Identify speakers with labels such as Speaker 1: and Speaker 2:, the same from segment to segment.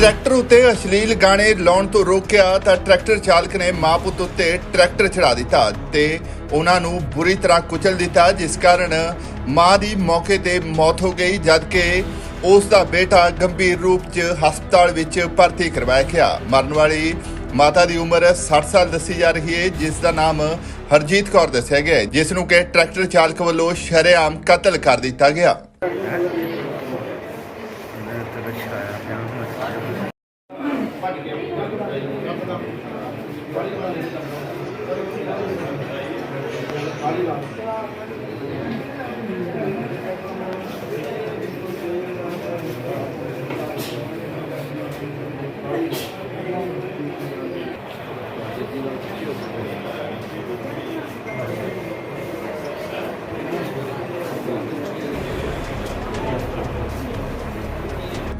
Speaker 1: Tractor ਉੱਤੇ ਅਸ਼ਲੀਲ ਗਾਣੇ ਲਾਉਣ ਤੋਂ ਰੋਕਿਆ ਤਾਂ ਟਰੈਕਟਰ ਚਾਲਕ ਨੇ ਮਾਂ ਪੁੱਤ ਉੱਤੇ ਟਰੈਕਟਰ ਚੜਾ ਦਿੱਤਾ ਤੇ ਉਹਨਾਂ ਨੂੰ ਬੁਰੀ ਤਰ੍ਹਾਂ ਕੁਚਲ ਦਿੱਤਾ, ਜਿਸ ਕਾਰਨ ਮਾਂ ਦੀ ਮੌਕੇ ਤੇ ਮੌਤ ਹੋ ਗਈ, ਜਦਕਿ ਉਸ ਦਾ ਬੇਟਾ ਗੰਭੀਰ ਰੂਪ 'ਚ ਹਸਪਤਾਲ ਵਿੱਚ ਭਰਤੀ ਕਰਵਾਇਆ ਗਿਆ। ਮਰਨ ਵਾਲੀ ਮਾਤਾ ਦੀ ਉਮਰ 60 ਸਾਲ ਦੱਸੀ ਜਾ ਰਹੀ ਹੈ, ਜਿਸ ਦਾ ਨਾਮ ਹਰਜੀਤ ਕੌਰ ਦੱਸਿਆ ਗਿਆ ਜਿਸ ਨੂੰ ਕਿ ਟਰੈਕਟਰ ਚਾਲਕ ਵੱਲੋਂ ਸ਼ਰੇਆਮ ਕਤਲ ਕਰ ਦਿੱਤਾ ਗਿਆ। Thank you.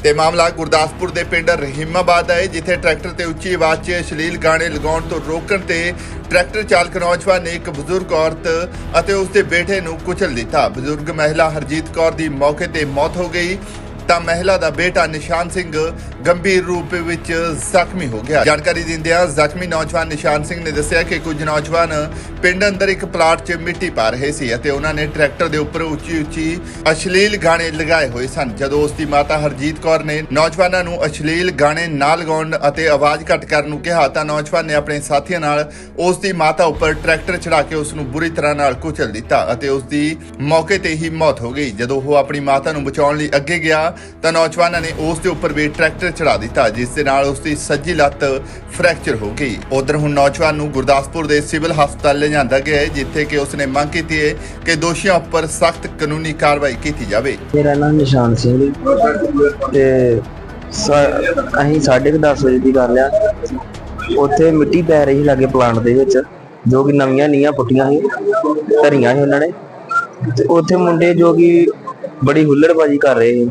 Speaker 1: ਤੇ ਮਾਮਲਾ ਗੁਰਦਾਸਪੁਰ ਦੇ ਪਿੰਡ ਰਹੀਮਾਬਾਦ ਦਾ ਹੈ, ਜਿੱਥੇ ਟਰੈਕਟਰ ਤੇ ਉੱਚੀ ਆਵਾਜ਼ 'ਚ ਅਸ਼ਲੀਲ ਗਾਣੇ ਲਗਾਉਣ ਤੋਂ ਰੋਕਣ ਤੇ ਟਰੈਕਟਰ ਚਾਲਕ ਨੌਜਵਾਨ ਨੇ ਇੱਕ ਬਜ਼ੁਰਗ ਔਰਤ ਅਤੇ ਉਸ ਦੇ ਬੇਟੇ ਨੂੰ ਕੁਚਲ ਦਿੱਤਾ। ਬਜ਼ੁਰਗ ਮਹਿਲਾ ਹਰਜੀਤ ਕੌਰ ਦੀ ਮੌਕੇ ਤੇ ਮੌਤ ਹੋ ਗਈ। ਤਾਂ ਮਹਿਲਾ ਦਾ ਬੇਟਾ ਨਿਸ਼ਾਨ ਸਿੰਘ ਗੰਭੀਰ ਰੂਪ ਵਿੱਚ ਜ਼ਖਮੀ ਹੋ ਗਿਆ। ਜਾਣਕਾਰੀ ਦਿੰਦਿਆਂ ਜ਼ਖਮੀ ਨੌਜਵਾਨ ਨਿਸ਼ਾਨ ਸਿੰਘ ਨੇ ਦੱਸਿਆ ਕਿ ਕੁਝ ਨੌਜਵਾਨ ਪਿੰਡ ਅੰਦਰ ਇੱਕ ਪਲਾਟ 'ਚ ਮਿੱਟੀ ਪਾ ਰਹੇ ਸੀ ਅਤੇ ਉਹਨਾਂ ਨੇ ਟਰੈਕਟਰ ਦੇ ਉੱਪਰ ਉੱਚੀ ਉੱਚੀ ਅਸ਼ਲੀਲ ਗਾਣੇ ਲਗਾਏ ਹੋਏ ਸਨ। ਜਦੋਂ ਉਸ ਦੀ ਮਾਤਾ ਹਰਜੀਤ ਕੌਰ ਨੇ ਨੌਜਵਾਨਾਂ ਨੂੰ ਅਸ਼ਲੀਲ ਗਾਣੇ ਨਾ ਲਗਾਉਣ ਅਤੇ ਆਵਾਜ਼ ਘੱਟ ਕਰਨ ਨੂੰ ਕਿਹਾ ਤਾਂ ਨੌਜਵਾਨ ਨੇ ਆਪਣੇ ਸਾਥੀਆਂ ਨਾਲ ਉਸ ਦੀ ਮਾਤਾ ਉੱਪਰ ਟਰੈਕਟਰ ਚੜਾ ਕੇ ਉਸ ਨੂੰ ਬੁਰੀ ਤਰ੍ਹਾਂ ਨਾਲ ਕੁਚਲ ਦਿੱਤਾ ਅਤੇ ਉਸ ਦੀ ਮੌਕੇ ਤੇ ਹੀ ਮੌਤ ਹੋ ਗਈ। ਜਦੋਂ ਉਹ ਆਪਣੀ ਮਾਤਾ ਨੂੰ ਬਚਾਉਣ ਲਈ ਅੱਗੇ ਗਿਆ ਤਾਂ ਨੌਜਵਾਨਾਂ ਨੇ ਉਸ ਦੇ ਉੱਪਰ ਵੀ ਟਰੈਕਟਰ ਚੜਾ ਦਿੱਤਾ, ਜਿਸ ਦੇ ਨਾਲ ਉਸ ਦੀ ਸੱਜੀ ਲੱਤ ਫ੍ਰੈਕਚਰ ਹੋ ਗਈ। ਉਧਰ ਹੁਣ ਨੌਜਵਾਨ ਨੂੰ ਗੁਰਦਾਸਪੁਰ ਦੇ ਸਿਵਲ ਹਸਪਤਾਲ ਲਿਜਾਂਦਾ ਗਿਆ ਹੈ, ਜਿੱਥੇ ਕਿ ਉਸ ਨੇ ਮੰਗ ਕੀਤੀ ਹੈ ਕਿ ਦੋਸ਼ੀਆਂ ਉੱਪਰ ਸਖਤ ਕਾਨੂੰਨੀ ਕਾਰਵਾਈ ਕੀਤੀ ਜਾਵੇ।
Speaker 2: ਮੇਰਾ ਨਾਮ ਨਿਸ਼ਾਨ ਸਿੰਘ ਤੇ ਅਸੀਂ 10:30 ਵਜੇ ਦੀ ਗੱਲ ਆ। ਉੱਥੇ ਮਿੱਟੀ ਪੈ ਰਹੀ ਸੀ ਲਾਗੇ ਪਲਾਂਟ ਦੇ ਵਿੱਚ, ਜੋ ਕਿ ਨਵੀਆਂ ਨੀਆਂ ਪੁੱਟੀਆਂ ਸੀ, ਧਰੀਆਂ ਸੀ ਉਹਨਾਂ ਨੇ। ਤੇ ਉੱਥੇ ਮੁੰਡੇ ਜੋ ਕਿ ਬੜੀ ਹੁੱਲੜਬਾਜੀ ਕਰ ਰਹੇ ਸੀ।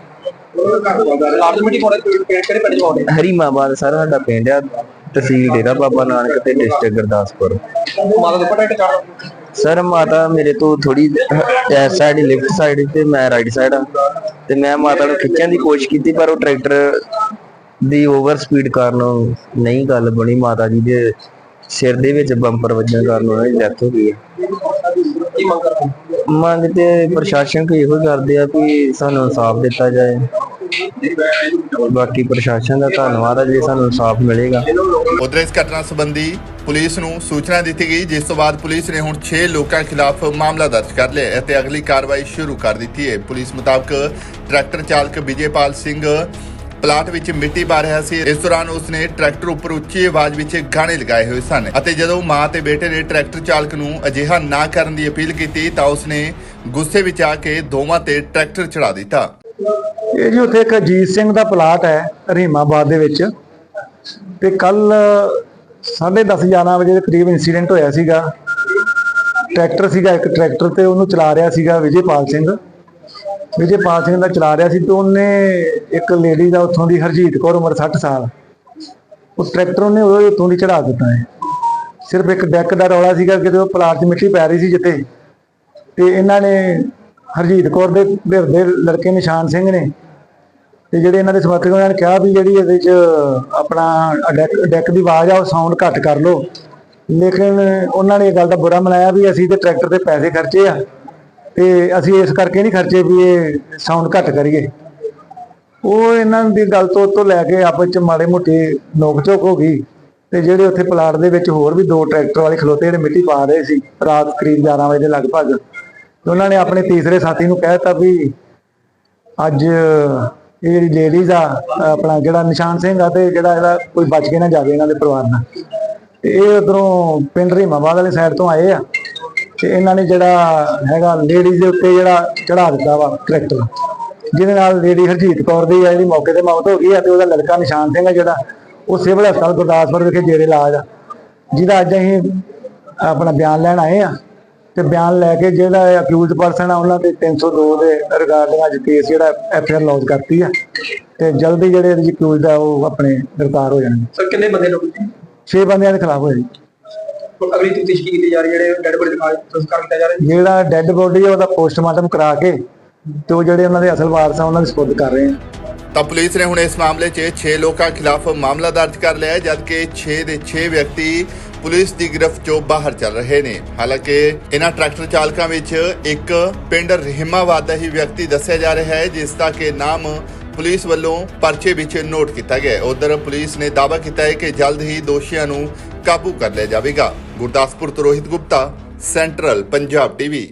Speaker 2: ਸੀ ਹਰੀਮਾਬਾਦ ਸਰ ਸਾਡਾ ਪਿੰਡ ਆ ਤਹਿਸੀਲ ਡੇਰਾ ਬਾਬਾ ਨਾਨਕ ਤੇ ਡਿਸਟ੍ਰਿਕਟ ਗੁਰਦਾਸਪੁਰ। ਸਰ ਮਾਤਾ ਮੇਰੇ ਤੋਂ ਥੋੜੀ ਇਸ ਸਾਈਡ ਲੈਫਟ ਸਾਈਡ ਤੇ ਮੈਂ ਰਾਈਟ ਸਾਈਡ ਆ। ਤੇ ਮੈਂ ਮਾਤਾ ਨੂੰ ਖਿੱਚਣ ਦੀ ਕੋਸ਼ਿਸ਼ ਕੀਤੀ ਪਰ ਉਹ ਟਰੈਕਟਰ ਦੀ ਓਵਰ ਸਪੀਡ ਕਾਰਨ ਨਹੀਂ ਗੱਲ ਬਣੀ। ਮਾਤਾ ਜੀ ਦੇ ਸਿਰ ਦੇ ਵਿੱਚ ਬੰਪਰ ਵੱਜਣ ਕਾਰਨ ਉਹਨਾਂ ਦੀ ਡੈਥ ਹੋ ਗਈ ਹੈ ਮੰਗ ਤੇ ਪ੍ਰਸ਼ਾਸਨ ਕੋ ਇਹੋ ਕਰਦੇ ਆ ਵੀ ਸਾਨੂੰ ਇਨਸਾਫ ਦਿੱਤਾ ਜਾਏ। ਬਾਕੀ ਪ੍ਰਸ਼ਾਸਨ ਦਾ ਧੰਨਵਾਦ ਹੈ ਜੇ ਸਾਨੂੰ ਇਨਸਾਫ ਮਿਲੇਗਾ।
Speaker 1: ਉਧਰ ਇਸ ਘਟਨਾ ਸੰਬੰਧੀ ਪੁਲਿਸ ਨੂੰ ਸੂਚਨਾ ਦਿੱਤੀ ਗਈ ਜਿਸ ਤੋਂ ਬਾਅਦ ਪੁਲਿਸ ਨੇ ਹੁਣ 6 ਲੋਕਾਂ ਖਿਲਾਫ ਮਾਮਲਾ ਦਰਜ ਕਰ ਲਿਆ ਹੈ ਅਤੇ ਅਗਲੀ ਕਾਰਵਾਈ ਸ਼ੁਰੂ ਕਰ ਦਿੱਤੀ ਹੈ। ਪੁਲਿਸ ਮੁਤਾਬਕ ਟਰੈਕਟਰ ਚਾਲਕ ਵਿਜੇਪਾਲ ਸਿੰਘ ਪਲਾਟ ਵਿੱਚ ਮਿੱਟੀ ਪਾ ਰਿਹਾ ਸੀ। ਇਸ ਦੌਰਾਨ ਉਸਨੇ ਟਰੈਕਟਰ ਉੱਪਰ ਉੱਚੀ ਆਵਾਜ਼ ਵਿੱਚ ਗਾਣੇ ਲਗਾਏ ਹੋਏ ਸਨ ਅਤੇ ਜਦੋਂ ਮਾਂ ਤੇ ਬੇਟੇ ਨੇ ਟਰੈਕਟਰ ਚਾਲਕ ਨੂੰ ਅਜਿਹਾ ਨਾ ਕਰਨ ਦੀ ਅਪੀਲ ਕੀਤੀ ਤਾਂ ਉਸਨੇ ਗੁੱਸੇ ਵਿੱਚ ਆ ਕੇ ਦੋਵਾਂ ਤੇ ਟਰੈਕਟਰ ਚੜਾ ਦਿੱਤਾ।
Speaker 3: ਇਹ ਜੀ ਉੱਥੇ ਇੱਕ ਅਜੀਤ ਸਿੰਘ ਦਾ ਪਲਾਟ ਹੈ, ਰਹੀਮਾਬਾਦ ਦੇ ਵਿੱਚ। ਤੇ ਕੱਲ 10:30 11 ਵਜੇ ਦੇ ਕਰੀਬ ਇਨਸੀਡੈਂਟ ਹੋਇਆ ਸੀਗਾ। ਟਰੈਕਟਰ ਸੀਗਾ ਇੱਕ ਟਰੈਕਟਰ ਤੇ ਉਹਨੂੰ ਚਲਾ ਰਿਹਾ ਸੀਗਾ ਵਿਜੇਪਾਲ ਸਿੰਘ। ਵਿਜੇਪਾਲ ਸਿੰਘ ਦਾ ਚਲਾ ਰਿਹਾ ਸੀ ਤੇ ਉਹਨੇ ਇੱਕ ਲੇਡੀ ਦਾ ਉੱਥੋਂ ਦੀ ਹਰਜੀਤ ਕੌਰ ਉਮਰ 60 ਸਾਲ, ਉਹ ਟਰੈਕਟਰ ਉਹਨੇ ਉਹਦੇ ਉੱਤੋਂ ਦੀ ਚੜਾ ਦਿੱਤਾ ਹੈ। ਸਿਰਫ ਇੱਕ ਡੈਕ ਦਾ ਰੌਲਾ ਸੀਗਾ ਕਿਤੇ ਉਹ ਪਲਾਟ 'ਚ ਮਿੱਟੀ ਪੈ ਰਹੀ ਸੀ ਜਿੱਥੇ, ਤੇ ਇਹਨਾਂ ਨੇ ਹਰਜੀਤ ਕੌਰ ਦੇ ਘਰ ਦੇ ਲੜਕੇ ਨਿਸ਼ਾਨ ਸਿੰਘ ਨੇ, ਤੇ ਜਿਹੜੇ ਇਹਨਾਂ ਦੇ ਸਮਰਥਕ ਉਹਨਾਂ ਨੇ ਕਿਹਾ ਵੀ ਜਿਹੜੀ ਇਹਦੇ 'ਚ ਆਪਣਾ ਡੈਕ ਡੈਕ ਦੀ ਆਵਾਜ਼ ਆ ਉਹ ਸਾਊਂਡ ਘੱਟ ਕਰ ਲਓ। ਲੇਕਿਨ ਉਹਨਾਂ ਨੇ ਇਹ ਗੱਲ ਦਾ ਬੁਰਾ ਮਨਾਇਆ ਵੀ ਅਸੀਂ ਤੇ ਟਰੈਕਟਰ ਤੇ ਪੈਸੇ ਖਰਚੇ ਆ। ਤੇ ਅਸੀਂ ਇਸ ਕਰਕੇ ਨਹੀਂ ਖਰਚੇ ਵੀ ਇਹ ਸਾਊਂਡ ਘੱਟ ਕਰੀਏ। ਉਹ ਇਹਨਾਂ ਦੀ ਗੱਲ ਤੋਂ ਤੋਂ ਲੈ ਕੇ ਆਪਸ ਚ ਮਾੜੇ ਮੋਟੇ ਨੋਕ ਝੋਕ ਹੋ ਗਈ ਤੇ ਜਿਹੜੇ ਉੱਥੇ ਪਲਾਟ ਦੇ ਵਿੱਚ ਹੋਰ ਵੀ ਦੋ ਟਰੈਕਟਰ ਵਾਲੇ ਖਲੋਤੇ ਜਿਹੜੇ ਮਿੱਟੀ ਪਾ ਰਹੇ ਸੀ ਰਾਤ ਕਰੀਬ 11 ਵਜੇ ਦੇ ਲਗਭਗ ਉਹਨਾਂ ਨੇ ਆਪਣੇ ਤੀਸਰੇ ਸਾਥੀ ਨੂੰ ਕਹਿ ਦਿੱਤਾ ਵੀ ਅੱਜ ਇਹ ਜਿਹੜੀ ਲੇਡੀਜ਼ ਆ, ਆਪਣਾ ਜਿਹੜਾ ਨਿਸ਼ਾਨ ਸਿੰਘ ਆ ਤੇ ਜਿਹੜਾ ਇਹਦਾ ਕੋਈ ਬਚ ਕੇ ਨਾ ਜਾਵੇ ਇਹਨਾਂ ਦੇ ਪਰਿਵਾਰ ਨਾਲ। ਤੇ ਇਹ ਉਧਰੋਂ ਪਿੰਡ ਰੀਮਾਬਾਦ ਵਾਲੀ ਸਾਈਡ ਤੋਂ ਆਏ ਆ। ਤੇ ਇਹਨਾਂ ਨੇ ਜਿਹੜਾ ਹੈਗਾ ਲੇਡੀਜ਼ ਦੇ ਉੱਤੇ ਜਿਹੜਾ ਚੜਾ ਦਿੱਤਾ ਵਾ ਕਰੈਕਟਰ ਜਿਹਦੇ ਨਾਲ ਲੇਡੀ ਹਰਜੀਤ ਕੌਰ ਦੀ ਆ ਜਿਹੜੀ ਮੌਕੇ ਤੇ ਮੌਤ ਹੋ ਗਈ ਆ ਤੇ ਉਹਦਾ ਲੜਕਾ ਨਿਸ਼ਾਨ ਸਿੰਘ ਆ ਜਿਹੜਾ ਉਹ ਸਿਵਲ ਹਸਪਤਾਲ ਗੁਰਦਾਸਪੁਰ ਵਿਖੇ ਜੇਰੇ ਇਲਾਜ ਆ। ਜਿਹਦਾ ਅੱਜ ਅਸੀਂ ਆਪਣਾ ਬਿਆਨ ਲੈਣ ਆਏ ਆ ਤੇ ਬਿਆਨ ਲੈ ਕੇ ਜਿਹੜਾ ਅਕਿਊਜ਼ਡ ਪਰਸਨ ਆ ਉਹਨਾਂ ਤੇ 302 ਦੇ ਰਿਗਾਰਡਿੰਗ ਅੱਜ ਕੇਸ ਜਿਹੜਾ ਐਫ ਆਰ ਲੌਂਚ ਕਰਤੀ ਆ ਤੇ ਜਲਦੀ ਜਿਹੜੇ ਅਕਿਊਜ਼ਡ ਆ ਉਹ ਆਪਣੇ ਗ੍ਰਿਫਤਾਰ ਹੋ ਜਾਣਗੇ।
Speaker 4: ਸਰ ਕਿੰਨੇ ਬੰਦੇ ਲੋਕ ਸੀ?
Speaker 3: 6 ਬੰਦਿਆਂ ਦੇ ਖਿਲਾਫ ਹੋਏ।
Speaker 4: ਅਗਲੀ ਤਫਤੀਸ਼ ਕੀਤੀ ਜਾ ਰਹੀ ਹੈ? ਜਿਹੜੇ ਡੈਡ ਬੋਡੀ ਦੇ ਨਾਲ ਸੰਸਕਾਰ ਕੀਤਾ ਜਾ ਰਿਹਾ ਹੈ।
Speaker 3: ਜਿਹੜਾ ਡੈੱਡ ਬੋਡੀ ਆ ਉਹਦਾ ਪੋਸਟਮਾਰਟਮ ਕਰਾ ਕੇ ਤੇ ਉਹ ਜਿਹੜੇ ਉਹਨਾਂ ਦੇ ਅਸਲ ਵਾਰਸ ਆ ਉਹਨਾਂ ਦੇ ਸਪੁਰਦ ਕਰ ਰਹੇ ਆ।
Speaker 1: ਤਾਂ ਪੁਲਿਸ ਨੇ ਹੁਣ ਇਸ ਮਾਮਲੇ 'ਚ 6 ਲੋਕਾਂ ਖਿਲਾਫ ਮਾਮਲਾ ਦਰਜ ਕਰ ਲਿਆ ਹੈ ਜਦਕਿ 6 ਦੇ 6 ਵਿਅਕਤੀ ਪੁਲਿਸ ਦੀ ਗ੍ਰਿਫਤ 'ਚੋਂ ਬਾਹਰ ਚੱਲ ਰਹੇ ਨੇ। ਹਾਲਾਂਕਿ ਇਹਨਾਂ ਟਰੈਕਟਰ ਚਾਲਕਾਂ ਵਿੱਚ ਇੱਕ ਪਿੰਡ ਰਹਿਮਾਬਾਦ ਦਾ ਹੀ ਵਿਅਕਤੀ ਦੱਸਿਆ ਜਾ ਰਿਹਾ ਹੈ ਜਿਸ ਦਾ ਕਿ ਨਾਮ ਪੁਲਿਸ ਵੱਲੋਂ ਪਰਚੇ ਵਿੱਚ ਨੋਟ ਕੀਤਾ ਗਿਆ ਹੈ। ਉਧਰ ਪੁਲਿਸ ਨੇ ਦਾਅਵਾ ਕੀਤਾ ਹੈ ਕਿ ਜਲਦ ਹੀ ਦੋਸ਼ੀਆਂ ਨੂੰ ਕਾਬੂ ਕਰ ਲਿਆ ਜਾਵੇਗਾ। ਗੁਰਦਾਸਪੁਰ ਤੋਂ ਰੋਹਿਤ ਗੁਪਤਾ ਸੈਂਟਰਲ ਪੰਜਾਬ ਟੀਵੀ।